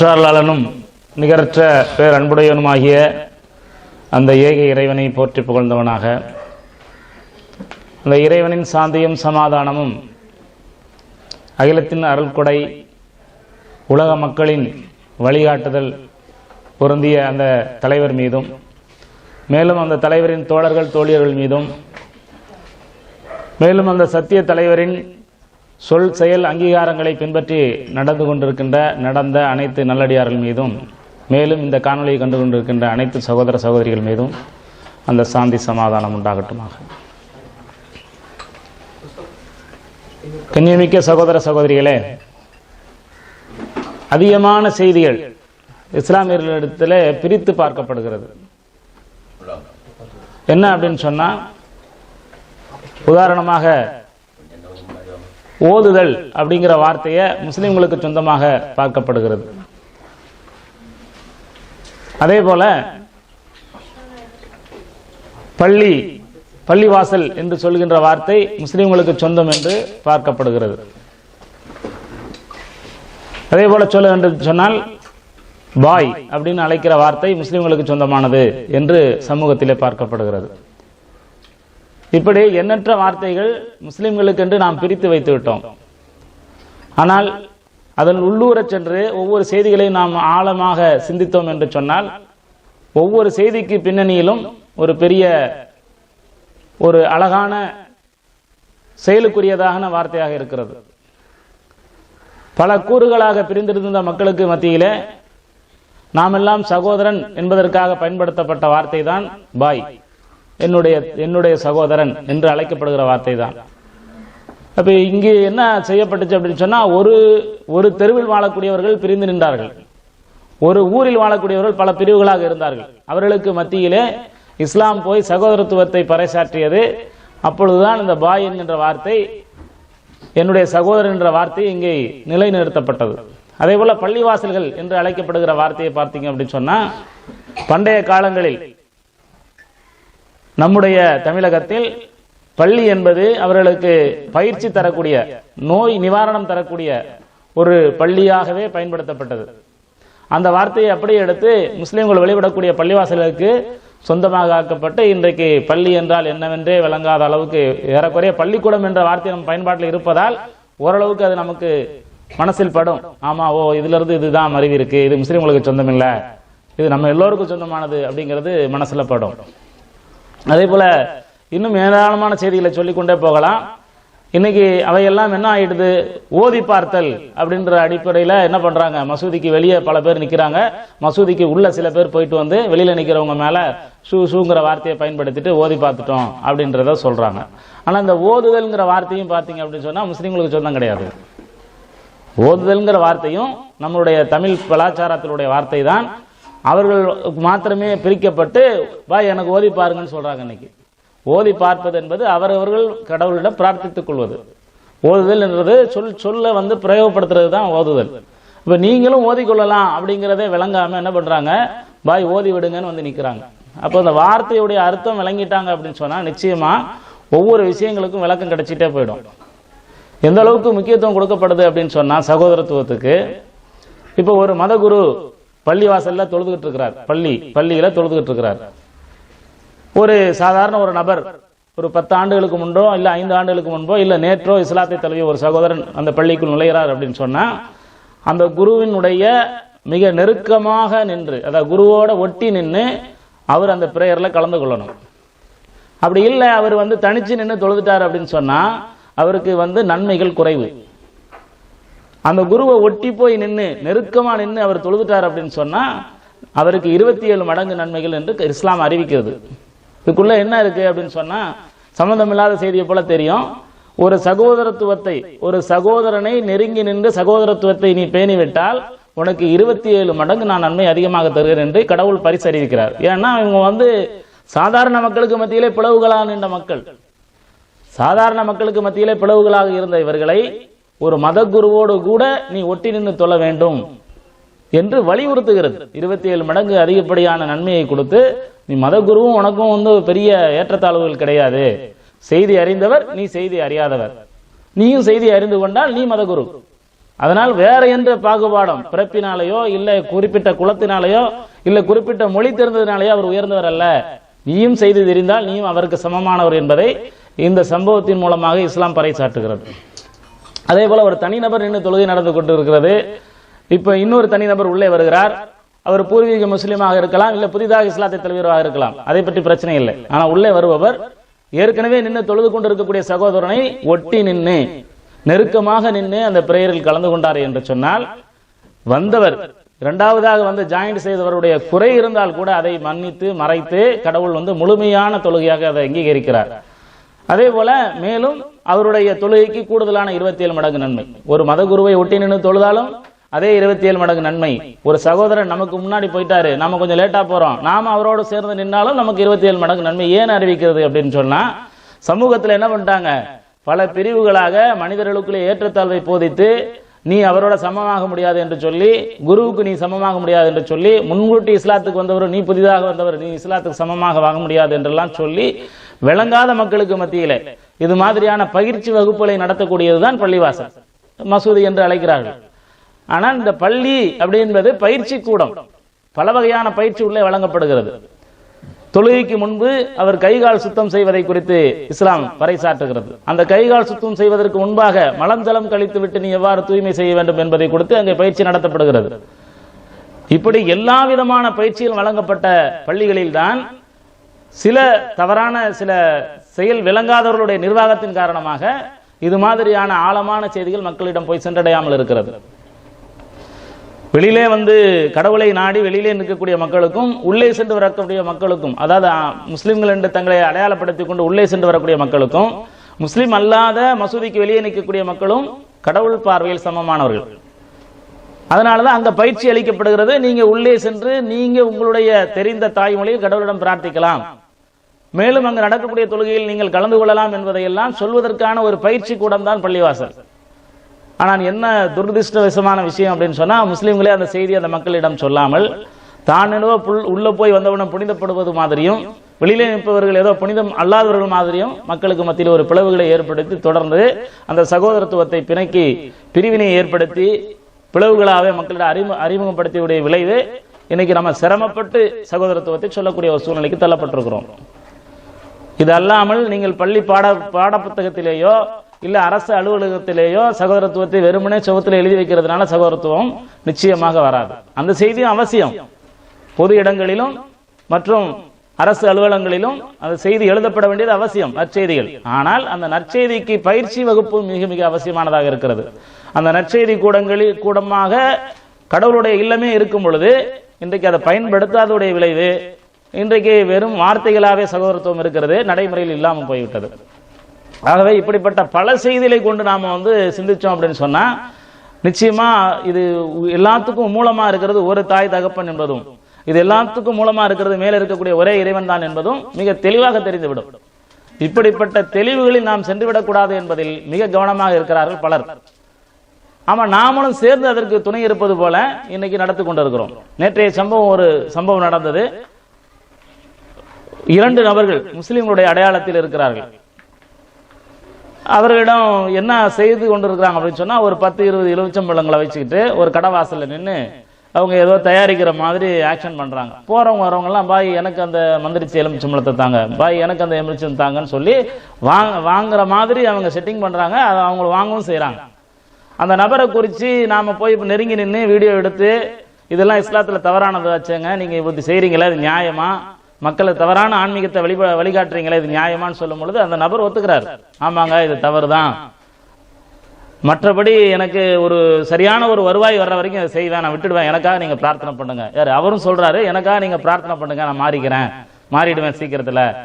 அளவற்றாளனும் நிகரற்ற பேர் அன்புடையவனுமாகிய அந்த ஏக இறைவனை போற்றி புகழ்ந்தவனாக. அந்த இறைவனின் சாந்தியும் சமாதானமும் அகிலத்தின் அருள்கொடை உலக மக்களின் வழிகாட்டுதல் பொருந்திய அந்த தலைவர் மீதும் மேலும் அந்த தலைவரின் தோழர்கள் தோழியர்கள் மீதும் மேலும் அந்த சத்திய தலைவரின் சொல் செயல் அங்கீகாரங்களை பின்பற்றி நடந்து கொண்டிருக்கின்ற நடந்த அனைத்து நல்லடியார்கள் மீதும் மேலும் இந்த காணொலியை கண்டு கொண்டிருக்கின்ற அனைத்து சகோதர சகோதரிகள் மீதும் அந்த சாந்தி சமாதானம் உண்டாகட்டுமாக. கண்ணியமிக்க சகோதர சகோதரிகளே அதிகமான செய்திகள் இஸ்லாமியர்களிடத்தில் பிரித்து பார்க்கப்படுகிறது. என்ன அப்படின்னு சொன்னா உதாரணமாக ஓதுதல் அப்படிங்கிற வார்த்தையை முஸ்லிம்களுக்கு சொந்தமாக பார்க்கப்படுகிறது. அதே போல பள்ளி பள்ளிவாசல் என்று சொல்கின்ற வார்த்தை முஸ்லிம்களுக்கு சொந்தம் என்று பார்க்கப்படுகிறது. அதே போல சொல்ல என்று சொன்னால் பாய் அப்படின்னு அழைக்கிற வார்த்தை முஸ்லிம்களுக்கு சொந்தமானது என்று சமூகத்திலே பார்க்கப்படுகிறது. இப்படி எண்ணற்ற வார்த்தைகள் முஸ்லிம்களுக்கு என்று நாம் பிரித்து வைத்து விட்டோம். ஆனால் அதன் உள்ளூரச் சென்று ஒவ்வொரு செய்திகளையும் நாம் ஆழமாக சிந்தித்தோம் என்று சொன்னால் ஒவ்வொரு செய்திக்கு பின்னணியிலும் ஒரு பெரிய ஒரு அழகான செயலுக்குரியதான வார்த்தையாக இருக்கிறது. பல கூறுகளாக பிரிந்திருந்த மக்களுக்கு மத்தியிலே நாமெல்லாம் சகோதரன் என்பதற்காக பயன்படுத்தப்பட்ட வார்த்தை தான் பாய். என்னுடைய என்னுடைய சகோதரன் என்று அழைக்கப்படுகிற வார்த்தை தான் அப்ப இங்கு என்ன செய்யப்பட்டுச்சு அப்படின்னு சொன்னா ஒரு ஒரு தெருவில் வாழக்கூடியவர்கள் பிரிந்து நின்றார்கள். ஒரு ஊரில் வாழக்கூடியவர்கள் பல பிரிவுகளாக இருந்தார்கள். அவர்களுக்கு மத்தியிலே இஸ்லாம் போய் சகோதரத்துவத்தை பறைசாற்றியது. அப்பொழுதுதான் இந்த பாய் என்கின்ற வார்த்தை என்னுடைய சகோதரன் என்ற வார்த்தை இங்கே நிலைநிறுத்தப்பட்டது. அதே போல பள்ளிவாசல்கள் என்று அழைக்கப்படுகிற வார்த்தையை பார்த்தீங்க அப்படின்னு சொன்னா பண்டைய காலங்களில் நம்முடைய தமிழகத்தில் பள்ளி என்பது அவர்களுக்கு பயிற்சி தரக்கூடிய நோய் நிவாரணம் தரக்கூடிய ஒரு பள்ளியாகவே பயன்படுத்தப்பட்டது. அந்த வார்த்தையை அப்படியே எடுத்து முஸ்லிம்கள் வெளிவிடக்கூடிய பள்ளிவாசல்களுக்கு சொந்தமாக ஆக்கப்பட்டு இன்றைக்கு பள்ளி என்றால் என்னவென்றே விளங்காத அளவுக்கு ஏறக்குறைய பள்ளிக்கூடம் என்ற வார்த்தை நம் பயன்பாட்டில் இருப்பதால் ஓரளவுக்கு அது நமக்கு மனசில் படும். ஆமா ஓ இதுல இருந்து இதுதான் மருவி இருக்கு. இது முஸ்லீம்களுக்கு சொந்தம் இது நம்ம எல்லோருக்கும் சொந்தமானது அப்படிங்கிறது மனசுல படும். அதே போல் இன்னும் ஏராளமான செய்திகளை சொல்லிக்கொண்டே போகலாம். இன்னைக்கு அவையெல்லாம் என்ன ஆயிடுது? ஓதி பார்த்தல் அப்படின்ற அடிப்படையில் என்ன பண்றாங்க? மசூதிக்கு வெளியே பல பேர் நிற்கிறாங்க மசூதிக்கு உள்ள சில பேர் போயிட்டு வந்து வெளியில நிற்கிறவங்க மேல ஷூ ஷூங்கிற வார்த்தையை பயன்படுத்திட்டு ஓதி பார்த்துட்டோம் அப்படின்றத சொல்றாங்க. ஆனால் இந்த ஓதுதல்ங்கிற வார்த்தையும் பார்த்தீங்க அப்படின்னு சொன்னால் முஸ்லீம்களுக்கு சொந்தம் கிடையாது. ஓதுதல்ங்கிற வார்த்தையும் நம்மளுடைய தமிழ் கலாச்சாரத்தினுடைய வார்த்தை தான் அவர்கள் மாத்திரமே பிரிக்கப்பட்டு வா எனக்கு ஓதி பாருங்கன்னு சொல்றாங்க இன்னைக்கு. ஓதி பார்ப்பது என்பது அவரவர்கள் கடவுளிடம் பிரார்த்தித்துக் கொள்வது. ஓதுதல் என்றது சொல் சொல்ல வந்து பிரயோகப்படுத்துறது தான் ஓதுதல். இப்போ நீங்களும் ஓதிக்கொள்ளலாம் அப்படிங்கிறதே விளங்காமல் என்ன பண்ணுறாங்க பாய் ஓதி விடுங்கன்னு வந்து நிற்கிறாங்க அப்போ அந்த வார்த்தையுடைய அர்த்தம் விளங்கிட்டாங்க அப்படின்னு சொன்னால் நிச்சயமாக ஒவ்வொரு விஷயங்களுக்கும் விளக்கம் கிடைச்சிட்டே போயிடும். எந்த அளவுக்கு முக்கியத்துவம் கொடுக்கப்படுது அப்படின்னு சொன்னால் சகோதரத்துவத்துக்கு. இப்போ ஒரு மதகுரு பள்ளி வாசல்ல தொழுதுகிட்டு இருக்கிறார். பள்ளி பள்ளியில தொழுதுகிட்டு இருக்கிறார். ஒரு சாதாரண ஒரு நபர் ஒரு பத்து ஆண்டுகளுக்கு முன்போ இல்ல ஐந்து ஆண்டுகளுக்கு முன்போ இல்ல நேற்றோ இஸ்லாத்தை தழுவிய ஒரு சகோதரன் அந்த பள்ளிக்குள் நுழைகிறார் அப்படின்னு சொன்னா அந்த குருவினுடைய மிக நெருக்கமாக நின்று அதாவது குருவோட ஒட்டி நின்று அவர் அந்த பிரேயர்ல கலந்து கொள்ளணும். அப்படி இல்லை அவர் வந்து தனிச்சு நின்று தொழுதுட்டார் அப்படின்னு சொன்னா அவருக்கு வந்து நன்மைகள் குறைவு. அந்த குருவை ஒட்டி போய் நின்று நெருக்கமா நின்று அவர் தொழுதுட்டார் அப்படின்னு சொன்னா அவருக்கு இருபத்தி ஏழு மடங்கு நன்மைகள் என்று இஸ்லாம் அறிவிக்கிறது. இதுக்குள்ள என்ன இருக்கு அப்படின்னு சொன்னா சம்மந்தமில்லாத செய்தியை போல தெரியும். ஒரு சகோதரத்துவத்தை ஒரு சகோதரனை நெருங்கி நின்று சகோதரத்துவத்தை நீ பேணிவிட்டால் உனக்கு இருபத்தி ஏழு மடங்கு நான் நன்மை அதிகமாக தருகிறேன் என்று கடவுள் பரிசு அறிவிக்கிறார் ஏன்னா இவங்க வந்து சாதாரண மக்களுக்கு மத்தியிலே பிளவுகளாக நின்ற மக்கள். சாதாரண மக்களுக்கு மத்தியிலே பிளவுகளாக இருந்த இவர்களை ஒரு மதகுருவோடு கூட நீ ஒட்டி நின்று தொழ வேண்டும் என்று வலியுறுத்துகிறது. இருபத்தி ஏழு மடங்கு அதிகப்படியான நன்மையை கொடுத்து நீ மதகுருவும் உனக்கும் வந்து பெரிய ஏற்றத்தாழ்வுகள் கிடையாது. செய்தி அறிந்தவர் நீ செய்தி அறியாதவர். நீயும் செய்தி அறிந்து கொண்டால் நீ மதகுரு. அதனால் வேற எந்த பாகுபாடும் பிறப்பினாலேயோ இல்ல குறிப்பிட்ட குலத்தினாலேயோ இல்ல குறிப்பிட்ட மொழி தெரிந்ததினாலேயோ அவர் உயர்ந்தவர் அல்ல. நீயும் செய்து தெரிந்தால் நீயும் அவருக்கு சமமானவர் என்பதை இந்த சம்பவத்தின் மூலமாக இஸ்லாம் பறைசாட்டுகிறது அதே போல ஒரு தனிநபர் நின்று தொழுகை நடந்து கொண்டிருக்கிறது. இப்போ இன்னொரு தனிநபர் உள்ளே வருகிறார். அவர் பூர்வீக முஸ்லீமாக இருக்கலாம் இல்லை புதிதாக இஸ்லாத்தை தலைவராக இருக்கலாம். அதை பற்றி பிரச்சனை இல்லை. ஆனால் உள்ளே வருபவர் ஏற்கனவே நின்று தொழுது கொண்டிருக்கக்கூடிய சகோதரனை ஒட்டி நின்று நெருக்கமாக நின்று அந்த பிரேயரில் கலந்து கொண்டார் என்று சொன்னால் வந்தவர் இரண்டாவதாக வந்து ஜாயிண்ட் செய்தவருடைய குறை இருந்தால் கூட அதை மன்னித்து மறைத்து கடவுள் வந்து முழுமையான தொழுகையாக அதை அங்கீகரிக்கிறார். அதே போல மேலும் அவருடைய தொழுகைக்கு கூடுதலான இருபத்தி ஏழு மடங்கு நன்மை. ஒரு மதகுருவை ஒட்டி நின்று தொழுதாலும் அதே இருபத்தி ஏழு மடங்கு நன்மை. ஒரு சகோதரன் நமக்கு முன்னாடி போயிட்டாரு நாம கொஞ்சம் லேட்டா போறோம். நாம அவரோடு சேர்ந்து நின்னாலும் நமக்கு இருபத்தி ஏழு மடங்கு நன்மை ஏன் அறிவிக்கிறது அப்படின்னு சொன்னா சமூகத்துல என்ன பண்ணிட்டாங்க? பல பிரிவுகளாக மனிதர்களுக்குள்ளே ஏற்றத்தாழ்வை போதித்து நீ அவரோட சமமாக முடியாது என்று சொல்லி குருவுக்கு நீ சமமாக முடியாது என்று சொல்லி முன்கூட்டி இஸ்லாத்துக்கு வந்தவர் நீ புதிதாக வந்தவர் நீ இஸ்லாத்துக்கு சமமாக வாங்க முடியாது என்றெல்லாம் சொல்லி விளங்காத மக்களுக்கு மத்தியில இது மாதிரியான பயிற்சி வகுப்புகளை நடத்தக்கூடியதுதான் பள்ளிவாசல் மசூதி என்று அழைக்கிறார்கள். ஆனால் இந்த பள்ளி அப்படின்றது பயிற்சி கூடம். பல வகையான பயிற்சி உள்ளே வழங்கப்படுகிறது. தொழுகைக்கு முன்பு அவர் கைகால் சுத்தம் செய்வதை குறித்து இஸ்லாம் பறைசாற்றுகிறது. அந்த கைகால் சுத்தம் செய்வதற்கு முன்பாக மலம் ஜலம் கழித்து விட்டு நீ எவ்வாறு தூய்மை செய்ய வேண்டும் என்பதை கொடுத்து அங்கே பயிற்சி நடத்தப்படுகிறது. இப்படி எல்லா விதமான பயிற்சியில் வழங்கப்பட்ட பள்ளிகளில் தான் சில தவறான சில செயல் விளங்காதவர்களுடைய நிர்வாகத்தின் காரணமாக இது மாதிரியான ஆழமான செய்திகள் மக்களிடம் போய் சென்றடையாமல் இருக்கிறது. வெளியிலே வந்து கடவுளை நாடி வெளியிலே நிற்கக்கூடிய மக்களுக்கும் உள்ளே சென்று வரக்கூடிய மக்களுக்கும் அதாவது முஸ்லிம்கள் என்று தங்களை அடையாளப்படுத்திக் கொண்டு உள்ளே சென்று வரக்கூடிய மக்களுக்கும் முஸ்லிம் அல்லாத மசூதிக்கு வெளியே நிற்கக்கூடிய மக்களும் கடவுள் பார்வையில் சமமானவர்கள். அதனாலதான் அங்க பயிற்சி அளிக்கப்படுகிறது. நீங்க உள்ளே சென்று நீங்க உங்களுடைய தெரிந்த தாய்மொழியில் கடவுளிடம் பிரார்த்திக்கலாம். மேலும் அங்கு நடக்கக்கூடிய தொழுகையில் நீங்கள் கலந்து கொள்ளலாம் என்பதையெல்லாம் சொல்வதற்கான ஒரு பயிற்சி கூடம் தான் பள்ளிவாசல். ஆனால் என்ன துரதிருஷ்டவசமான விஷயம் அப்படின்னு சொன்னா முஸ்லீம்களே அந்த செய்தி அந்த மக்களிடம் சொல்லாமல் தான் என்னவோ புல் உள்ள போய் வந்தவுடன் புனிதப்படுவது மாதிரியும் வெளியிலே நிற்பவர்கள் ஏதோ புனிதம் அல்லாதவர்கள் மாதிரியும் மக்களுக்கு மத்தியில் ஒரு பிளவுகளை ஏற்படுத்தி தொடர்ந்து அந்த சகோதரத்துவத்தை பிணைக்கி பிரிவினை ஏற்படுத்தி பிளவுகளாகவே மக்களிடம் அறிமு அறிமுகப்படுத்தியுடைய விளைவு இன்னைக்கு நம்ம சிரமப்பட்டு சகோதரத்துவத்தை சொல்லக்கூடிய ஒரு சூழ்நிலைக்கு தள்ளப்பட்டிருக்கிறோம். இது அல்லாமல் நீங்கள் பள்ளி பாட பாட புத்தகத்திலேயோ இல்லை அரசு அலுவலகத்திலேயோ சகோதரத்துவத்தை வெறுமனே சுகத்தில் எழுதி வைக்கிறதுனால சகோதரத்துவம் நிச்சயமாக வராது. அந்த செய்தியும் அவசியம். பொது இடங்களிலும் மற்றும் அரசு அலுவலகங்களிலும் அந்த செய்தி எழுதப்பட வேண்டியது அவசியம் நற்செய்திகள். ஆனால் அந்த நற்செய்திக்கு பயிற்சி வகுப்பு மிக மிக அவசியமானதாக இருக்கிறது. அந்த நற்செய்தி கூடங்களில் கூடமாக கடவுளுடைய இல்லமே இருக்கும் பொழுது இன்றைக்கு அதை பயன்படுத்தாததுடைய விளைவு இன்றைக்கு வெறும் வார்த்தைகளாகவே சகோதரத்துவம் இருக்கிறது நடைமுறையில் இல்லாமல் போய்விட்டது. ஆகவே இப்படிப்பட்ட பல செய்திகளை கொண்டு நாம வந்து சிந்திச்சோம் அப்படின்னு சொன்னா நிச்சயமா இது எல்லாத்துக்கும் மூலமா இருக்கிறது ஒரு தாய் தகப்பன் என்பதும். இது எல்லாத்துக்கும் மூலமா இருக்கிறது மேல இருக்கக்கூடிய ஒரே இறைவன் தான் என்பதும் மிக தெளிவாக தெரிந்துவிடும். இப்படிப்பட்ட தெளிவுகளில் நாம் சென்றுவிடக்கூடாது என்பதில் மிக கவனமாக இருக்கிறார்கள் பலர். ஆமா நாமளும் சேர்ந்து அதற்கு துணை இருப்பது போல இன்னைக்கு நடத்தி கொண்டிருக்கிறோம். நேற்றைய சம்பவம் ஒரு சம்பவம் நடந்தது. இரண்டு நபர்கள் முஸ்லிம்களுடைய அடையாளத்தில் இருக்கிறார்கள். அவர்களிடம் என்ன செய்து கொண்டிருக்கிறாங்க அப்படின்னு சொன்னா ஒரு பத்து இருபது எலுமிச்சம்பழங்களை வச்சுக்கிட்டு ஒரு கடை வாசல்ல நின்று அவங்க ஏதோ தயாரிக்கிற மாதிரி ஆக்ஷன் பண்ணுறாங்க போகிறவங்க வரவங்கெல்லாம் பாய் எனக்கு அந்த மந்திரிச்சு எலுமிச்சம்பழத்தை தாங்க. பாய் எனக்கு அந்த எலுமிச்சம் தாங்கன்னு சொல்லி வாங்க வாங்குற மாதிரி அவங்க செட்டிங் பண்ணுறாங்க அதை அவங்க வாங்கவும் செய்கிறாங்க அந்த நபரை குறித்து நாம் போய் இப்போ நெருங்கி நின்று வீடியோ எடுத்து இதெல்லாம் இஸ்லாத்தில் தவறானது வச்சுங்க நீங்கள் இப்படி செய்கிறீங்களா இது நியாயமா? மக்களை தவறான ஆன்மீகத்தை வழி வழிகாட்டுறீங்களே இது நியாயமான்னு சொல்லும் பொழுது அந்த நபர் ஒத்துக்கிறார். ஆமாங்க இது தவறு தான் மற்றபடி எனக்கு ஒரு சரியான ஒரு வருவாய் வர்ற வரைக்கும் இதை செய்வேன் நான் விட்டுடுவேன். எனக்காக நீங்க பிரார்த்தனை பண்ணுங்க. யார்? அவரும் சொல்றாரு எனக்காக நீங்க பிரார்த்தனை பண்ணுங்க நான் மாறிக்கிறேன். மாறிடுவேன் சீக்கிரத்துல.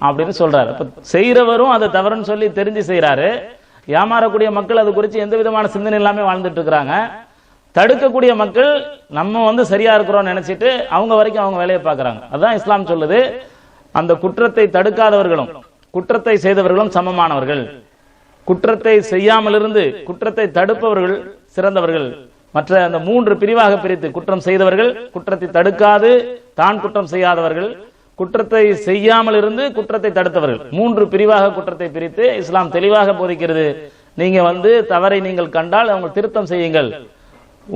அப்படின்னு சொல்றாரு. இப்ப செய்யறவரும் அதை தவறுன்னு சொல்லி தெரிஞ்சு செய்யறாரு ஏமாறக்கூடிய மக்கள் அது குறித்து எந்த விதமான சிந்தனை இல்லாமல் வாழ்ந்துட்டு இருக்கிறாங்க. தடுக்கக்கூடிய மக்கள் நம்ம வந்து சரியா இருக்கிறோம்னு நினைச்சிட்டு அவங்க வரைக்கும் அவங்க வேலையை பார்க்கறாங்க. அதுதான் இஸ்லாம் சொல்லுது அந்த குற்றத்தை தடுக்காதவர்களும் குற்றத்தை செய்தவர்களும் சமமானவர்கள். குற்றத்தை செய்யாமல் இருந்து குற்றத்தை தடுப்பவர்கள் சிறந்தவர்கள். மற்ற அந்த மூன்று பிரிவாக பிரித்து குற்றம் செய்தவர்கள் குற்றத்தை தடுக்காது தான் குற்றம் செய்யாதவர்கள் குற்றத்தை செய்யாமல் இருந்து குற்றத்தை தடுத்தவர்கள். மூன்று பிரிவாக குற்றத்தை பிரித்து இஸ்லாம் தெளிவாக போதிக்கிறது. நீங்க வந்து தவறை நீங்கள் கண்டால் அவங்க திருத்தம் செய்யுங்கள்.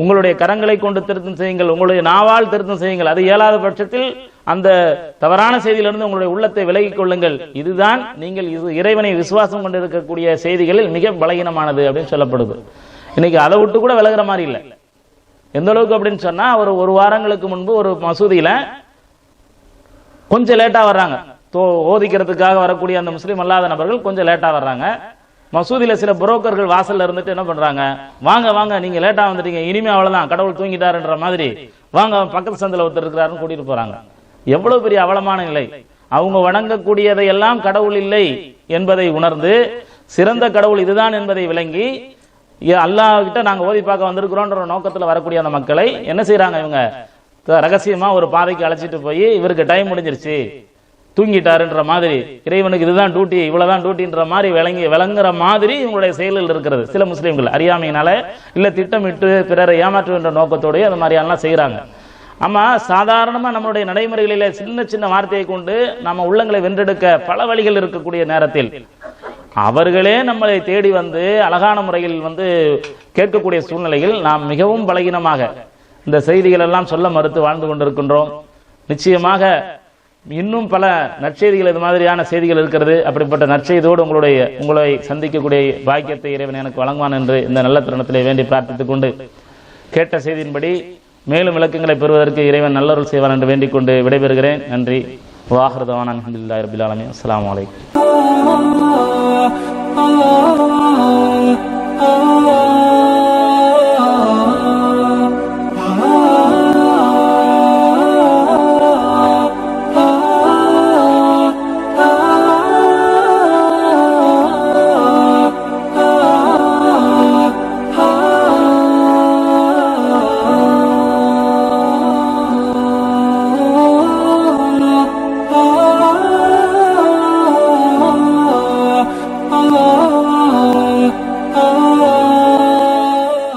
உங்களுடைய கரங்களை கொண்டு திருத்தம் செய்யுங்கள் உங்களுடைய நாவால் திருத்தம் செய்யுங்கள். அது இயலாத பட்சத்தில் அந்த தவறான செய்தியிலிருந்து உங்களுடைய உள்ளத்தை விலகிக் கொள்ளுங்கள். இதுதான் நீங்கள் இது இறைவனை விசுவாசம் கொண்டிருக்கக்கூடிய செய்திகளில் மிக பலகீனமானது அப்படின்னு சொல்லப்படுது. இன்னைக்கு அதை விட்டு கூட விலகிற மாதிரி இல்லை. எந்த அளவுக்கு அப்படின்னு சொன்னா ஒரு ஒரு வாரங்களுக்கு முன்பு ஒரு மசூதியில கொஞ்சம் லேட்டா வர்றாங்க. தோ ஓதிக்கிறதுக்காக வரக்கூடிய அந்த முஸ்லீம் அல்லாத நபர்கள் கொஞ்சம் லேட்டா வர்றாங்க. மசூதியில சில புரோக்கர்கள் வாசல்ல இருந்துட்டு என்ன பண்றாங்க? வாங்க வாங்க நீங்க லேட்டா வந்துட்டீங்க. இனிமே அவ்வளவுதான். கடவுள் தூங்கிட்டாருன்ற மாதிரி. வாங்க பக்கத்து சந்தில ஒருத்தர் இருக்கிறாருன்னு கூட்டிட்டு போறாங்க. எவ்வளவு பெரிய அவலமான நிலை. அவங்க வணங்கக்கூடியதை எல்லாம் கடவுள் இல்லை என்பதை உணர்ந்து சிறந்த கடவுள் இதுதான் என்பதை விளங்கி ஏ- அல்லாஹ் கிட்ட நாங்க ஓதி பார்க்க வந்திருக்கிறோன்ற நோக்கத்துல வரக்கூடிய அந்த மக்களை என்ன செய்யறாங்க இவங்க? ரகசியமா ஒரு பாதைக்கு அழைச்சிட்டு போய் இவருக்கு டைம் முடிஞ்சிருச்சு. தூங்கிட்டாருன்ற மாதிரி. இறைவனுக்கு இதுதான் டியூட்டி இவ்வளவுதான் டியூட்டின்ற மாதிரி விளங்கி விளங்குற மாதிரி இவங்களுடைய செயல்கள் இருக்கிறது. சில முஸ்லீம்கள் அறியாமையினால இல்ல திட்டமிட்டு பிறரை ஏமாற்றுகின்ற நோக்கத்தோடய அந்த மாதிரியெல்லாம் செய்கிறாங்க ஆமா சாதாரணமா நம்மளுடைய நடைமுறைகளில் சின்ன சின்ன வார்த்தையை கொண்டு நம்ம உள்ளங்களை வென்றெடுக்க பல வழிகள் இருக்கக்கூடிய நேரத்தில் அவர்களே நம்மளை தேடி வந்து அழகான முறையில் வந்து கேட்கக்கூடிய சூழ்நிலையில் நாம் மிகவும் பலகீனமாக இந்த செய்திகள் எல்லாம் சொல்ல மறுத்து வாழ்ந்து கொண்டிருக்கின்றோம். நிச்சயமாக இன்னும் பல நற்செய்திகள் இது மாதிரியான செய்திகள் இருக்கிறது. அப்படிப்பட்ட நற்செய்தியோடு உங்களுடைய உங்களை சந்திக்கக்கூடிய பாக்கியத்தை இறைவன் எனக்கு வழங்குவான் என்று இந்த நல்ல தருணத்திலே வேண்டி பிரார்த்தித்துக் கொண்டு கேட்ட செய்தியின்படி மேலும் விளக்கங்களை பெறுவதற்கு இறைவன் நல்லருள் செய்வான் என்று வேண்டிக் கொண்டு விடைபெறுகிறேன். நன்றி. வாஹிருதவான் அலமதுல்லாஹி ரபில் ஆலமீன். அஸ்ஸலாமு